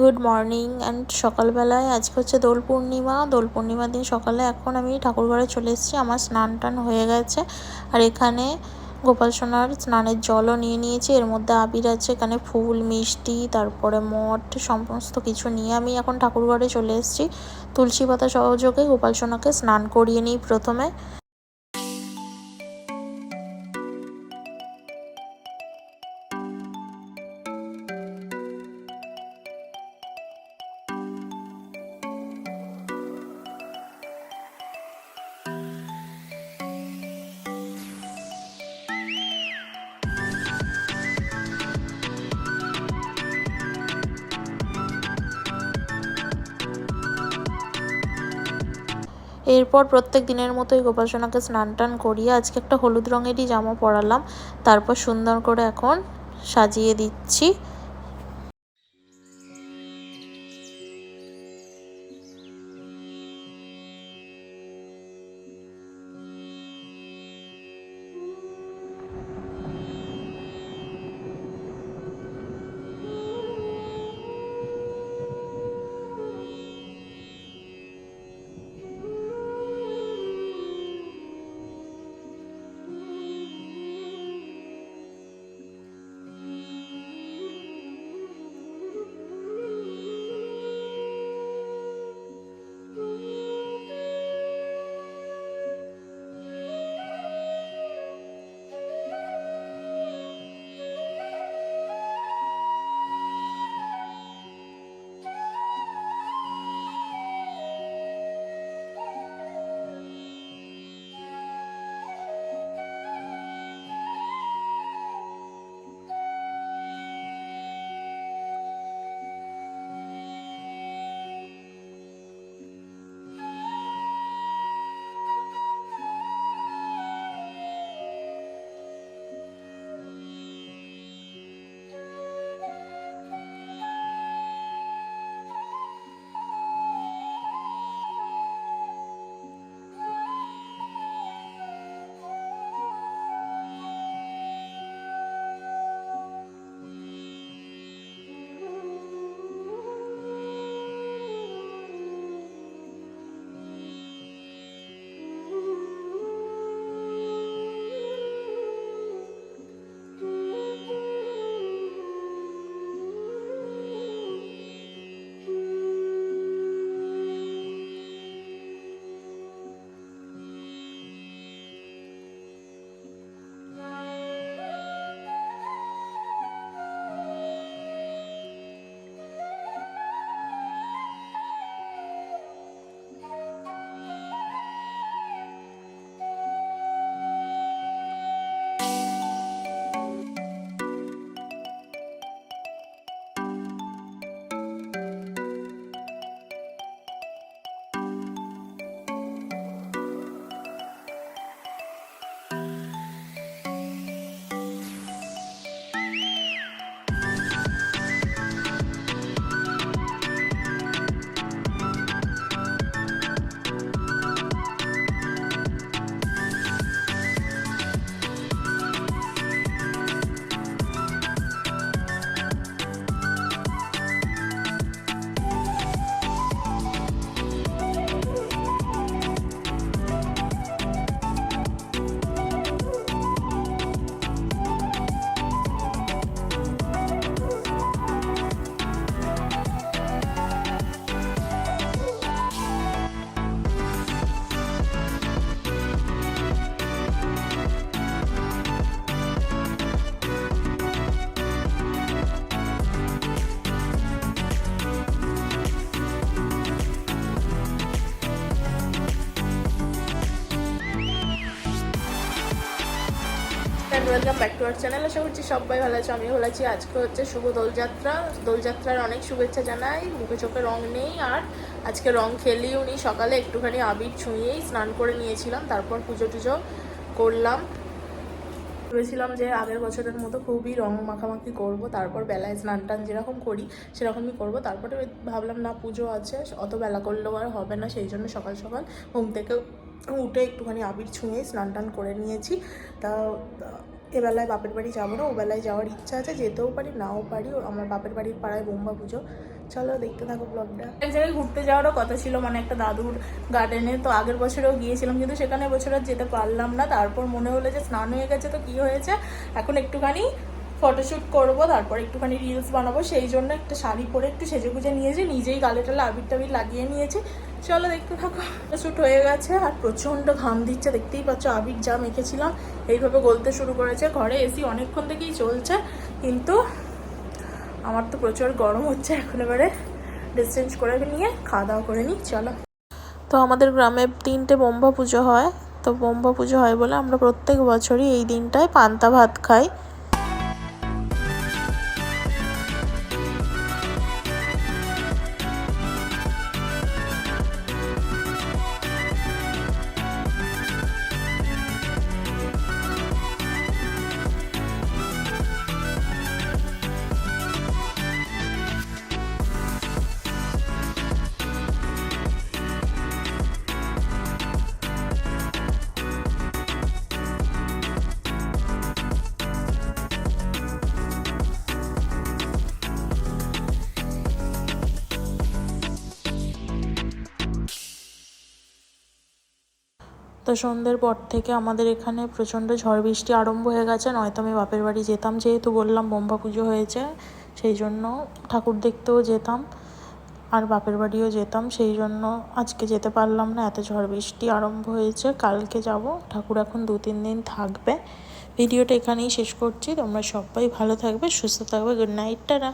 Good morning and সকালবেলায় আজকে হচ্ছে দোল পূর্ণিমা। দোল পূর্ণিমার দিন সকালে এখন আমি ঠাকুরঘরে চলে এসেছি। আমার স্নান টান হয়ে গেছে। আর এখানে গোপাল সোনার স্নানের জলও নিয়ে নিয়েছি। এর মধ্যে আবির আছে, এখানে ফুল, মিষ্টি, তারপরে মঠ, সমস্ত কিছু নিয়ে আমি এখন ঠাকুরঘরে চলে এসেছি। তুলসী পাতা সহযোগে গোপাল সোনাকে স্নান করিয়ে নিই প্রথমে। এরপর প্রত্যেক দিনের মতোই গোপাল সোনাকে স্নান টান করিয়ে আজকে একটা হলুদ রঙেরই জামা পরালাম। তারপর সুন্দর করে এখন সাজিয়ে দিচ্ছি। And welcome back to our channel আশা করছি সবাই ভালো আছে, আমিও ভালো আছি। আজকে হচ্ছে শুভ দোলযাত্রা। দোলযাত্রার অনেক শুভেচ্ছা জানাই। মুখে চোখে রং নেই আর আজকে রং খেলি উনি সকালে একটুখানি আবির ছুঁয়েই স্নান করে নিয়েছিলাম, তারপর পুজো টুজো করলাম। ভেবেছিলাম যে আগের বছরের মতো খুবই রং মাখামাখি করব, তারপর বেলায় স্নান টান যেরকম করি, সেরকমই করব। তারপরে ভাবলাম, না, পুজো আছে, অত বেলা করলেও আর হবে না, সেই জন্য সকাল সকাল ঘুম থেকে উঠে একটুখানি আবির ছুঁয়ে স্নান টান করে নিয়েছি। তা এবেলায় বাপের বাড়ি যাব না, ওবেলায় যাওয়ার ইচ্ছা আছে, যেতেও পারি, নাও পারি আমার বাপের বাড়ির পাড়ায় বোম্বা পুজো। চলো দেখতে থাকো ব্লগটা এক জায়গায় ঘুরতে যাওয়ারও কথা ছিল মানে একটা দাদুর গার্ডেনে তো আগের বছরেও গিয়েছিলাম, কিন্তু সেখানে বছর আর যেতে পারলাম না, তারপর মনে হলো যে স্নান হয়ে গেছে, তো কি হয়েছে? এখন একটুখানি ফটোশ্যুট করব, তারপর একটুখানি রিলস বানাবো, সেই জন্য একটা শাড়ি পরে একটু সেজে গুজে নিয়েছি, নিজেই গালে টালে আবির টাবির লাগিয়ে নিয়েছি। চলো দেখতে থাকো শ্যুট হয়ে গেছে, আর প্রচণ্ড ঘাম দিচ্ছে, দেখতেই পাচ্ছ আবির যা মেখেছিলাম, এইভাবে গলতে শুরু করেছে, ঘরে এসি অনেকক্ষণ থেকেই চলছে, কিন্তু আমার তো প্রচুর গরম হচ্ছে, এখন এবারে ডিস্টেন্স করে নিয়ে খাওয়া দাওয়া করে নিই, চলো। তো আমাদের গ্রামে তিনটে বোম্বা পুজো হয়, তো বোম্বা পুজো হয় বলে আমরা প্রত্যেক বছরই এই দিনটায় পান্তা ভাত খাই। তো সন্ধ্যের পর থেকে আমাদের এখানে প্রচণ্ড ঝড় বৃষ্টি আরম্ভ হয়ে গেছে। নয়তো আমি বাপের বাড়ি যেতাম, যেহেতু বললাম বোম্বা পুজো হয়েছে, সেই জন্য ঠাকুর দেখতেও যেতাম আর বাপের বাড়িও যেতাম, সেই জন্য আজকে যেতে পারলাম না। এত ঝড় বৃষ্টি আরম্ভ হয়েছে, কালকে যাব। ঠাকুর এখন দু তিন দিন থাকবে। ভিডিওটা এখানেই শেষ করছি। তোমরা সবাই ভালো থাকবে, সুস্থ থাকবে। Good night, tata.